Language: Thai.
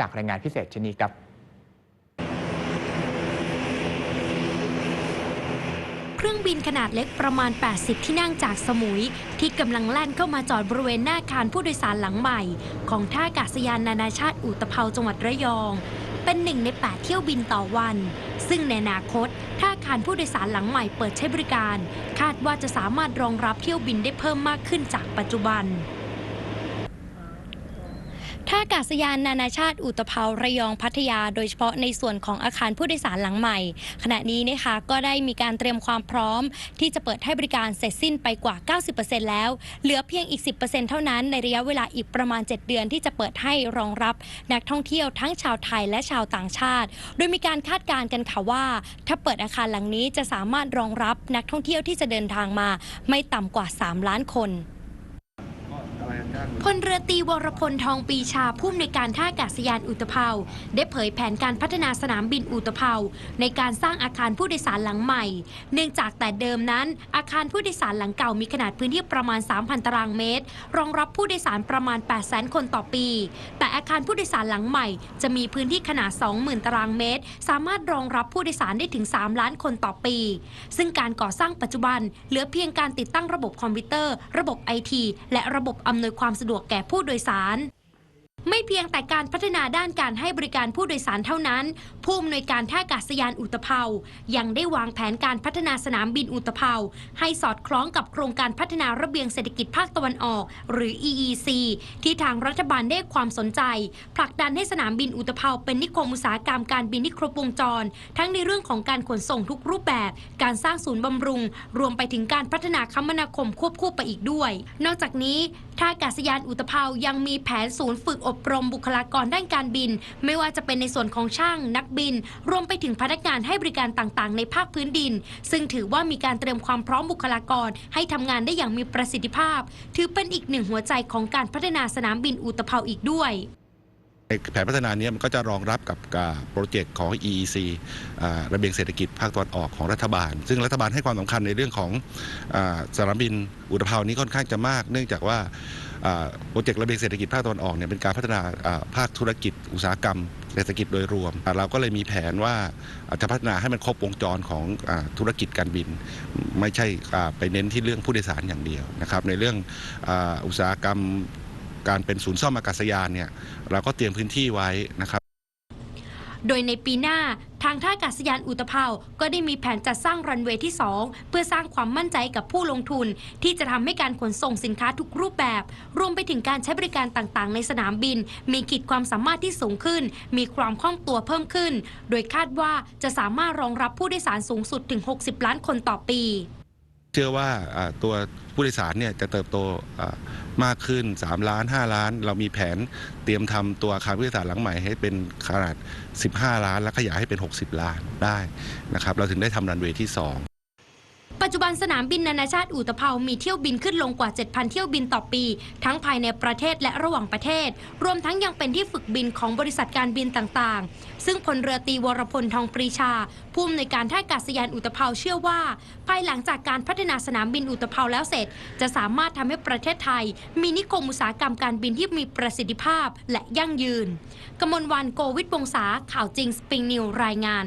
จากรายงานพิเศษชนี้ครับ เครื่องบินขนาดเล็กประมาณ 80 ที่นั่งจากสมุย ที่กำลังแล่นเข้ามาจอดบริเวณหน้าอาคารผู้โดยสารหลังใหม่ ของท่าอากาศยานนานาชาติอุตภเปาจังหวัดระยอง เป็นหนึ่งใน 8 เที่ยวบินต่อวัน ซึ่งในอนาคตถ้าอาคารผู้โดยสารหลังใหม่เปิดใช้บริการ คาดว่าจะสามารถรองรับเที่ยวบินได้เพิ่มมากขึ้นจากปัจจุบัน ท่าอากาศยานนานาชาติอุตภเประยองพัทยา โดยเฉพาะในส่วนของอาคารผู้โดยสารหลังใหม่ ขณะนี้นะคะก็ได้มีการเตรียมความพร้อม ที่จะเปิดให้บริการเสร็จสิ้นไปกว่า 90%แล้ว เหลือเพียงอีก 10%เท่านั้นในระยะเวลาอีกประมาณ 7 เดือนที่จะเปิดให้รองรับนักท่องเที่ยวทั้งชาวไทยและชาวต่างชาติ โดยมีการคาดการณ์กันค่ะว่า ถ้าเปิดอาคารหลังนี้จะสามารถรองรับนักท่องเที่ยวที่จะเดินทางมา ไม่ต่ำกว่า 3 ล้านคน พลเรือตรีวรพลทองปีชาผู้อำนวยการท่าอากาศยานอุตภเปาได้เผยแผนการพัฒนาสนามบินอุตภเปาในการสร้างอาคารผู้โดยสารหลังใหม่ เนื่องจากแต่เดิมนั้น อาคารผู้โดยสารหลังเก่ามีขนาดพื้นที่ประมาณ 3,000 ตารางเมตร รองรับผู้โดยสารประมาณ 800,000คนต่อปี แต่อาคารผู้โดยสารหลังใหม่ จะมีพื้นที่ขนาด 20,000 ตารางเมตร สามารถรองรับผู้โดยสารได้ถึง 3 ล้านคนต่อปี ซึ่งการก่อสร้างปัจจุบัน เหลือเพียงการติดตั้งระบบคอมพิวเตอร์ ระบบไอทีและระบบอำนวยความความสะดวกแก่ผู้โดยสาร ไม่เพียงแต่การพัฒนาด้านการให้บริการผู้โดยสารเท่านั้น ผู้อำนวยการท่าอากาศยานอุตภเปายังได้วางแผนการพัฒนาสนามบินอุตภเปาให้สอดคล้องกับโครงการพัฒนาระเบียงเศรษฐกิจภาคตะวันออก หรือ EEC ที่ทางรัฐบาลได้ความสนใจ ผลักดันให้สนามบินอุตภเปาเป็นนิคมอุตสาหกรรมการบินที่ครบวงจร ทั้งในเรื่องของการขนส่งทุกรูปแบบ การสร้างศูนย์บำรุง รวมไปถึงการพัฒนาคมนาคมควบคู่ไปอีกด้วย นอกจากนี้ ท่าอากาศยานอุตภเปายังมีแผนศูนย์ฝึกอบรมบุคลากรด้านการบิน ไม่ว่าจะเป็นในส่วนของช่าง นักบิน รวมไปถึงพนักงานให้บริการต่างๆ ในภาคพื้นดิน ซึ่งถือว่ามีการเตรียมความพร้อมบุคลากร ให้ทำงานได้อย่างมีประสิทธิภาพ ถือเป็นอีกหนึ่งหัวใจของการพัฒนาสนามบินอุตภเปาอีกด้วย แผนพัฒนาเนี้มันก็จะรองรับกับกับโปรเจกต์ของ EEC อระเบียงเศรษฐกิจภาคตะวันออกของรัฐบาล ซึ่งรัฐบาลให้ความสำคัญในเรื่องของอสนามบินอุตภเปานี้ค่อนข้างจะมาก เนื่องจากว่าโปรเจกต์ระเบียงเศรษฐกิจภาคตะวันออกเนี่ยเป็นการพัฒนาภาคธุรกิจ อุตสาหกรรม เศรษฐกิจโดยรวม เราก็เลยมีแผนว่าจะพัฒนาให้มันครบวงจรของอธุรกิจการบิน ไม่ใช่ไปเน้นที่เรื่องผู้โดยสารอย่างเดียวนะครับในเรื่องออุตสาหกรรม การเป็นศูนย์ซ่อมอากาศยานเนี่ยเราก็เตรียมพื้นที่ไว้นะครับ โดยในปีหน้าทางท่าอากาศยานอุตภเปาก็ได้มีแผนจัดสร้างรันเวย์ที่ 2 เพื่อสร้างความมั่นใจกับผู้ลงทุน ที่จะทำให้การขนส่งสินค้าทุกรูปแบบ รวมไปถึงการใช้บริการต่างๆ ในสนามบิน มีขีดความสามารถที่สูงขึ้น มีความคล่องตัวเพิ่มขึ้น โดยคาดว่าจะสามารถรองรับผู้โดยสารสูงสุดถึง 60 ล้านคนต่อปี เชื่อว่าตัวผู้โดยสารเนี่ยจะเติบโตมากขึ้น 3 ล้าน 5 ล้าน เรามีแผนเตรียมทำตัวอาคารผู้โดยสารหลังใหม่ให้เป็นขนาด 15 ล้าน แล้วขยายให้เป็น 60 ล้านได้นะครับ เราถึงได้ทำรันเวย์ที่ 2 ปัจจุบันสนามบินนานาชาติอุตภเปามีเที่ยวบินขึ้นลงกว่า 7,000 เที่ยวบินต่อปี ทั้งภายในประเทศและระหว่างประเทศ รวมทั้งยังเป็นที่ฝึกบินของบริษัทการบินต่างๆ ซึ่งพลเรือตรีวรพลทองปรีชา ผู้อำนวยการท่าอากาศยานอุตภเปาเชื่อว่า ภายหลังจากการพัฒนาสนามบินอุตภเปาแล้วเสร็จ จะสามารถทำให้ประเทศไทย มีนิคมอุตสาหกรรมการบินที่มีประสิทธิภาพและยั่งยืนกมลวันโกวิทวงศาข่าวจริงสปริงนิวรายงาน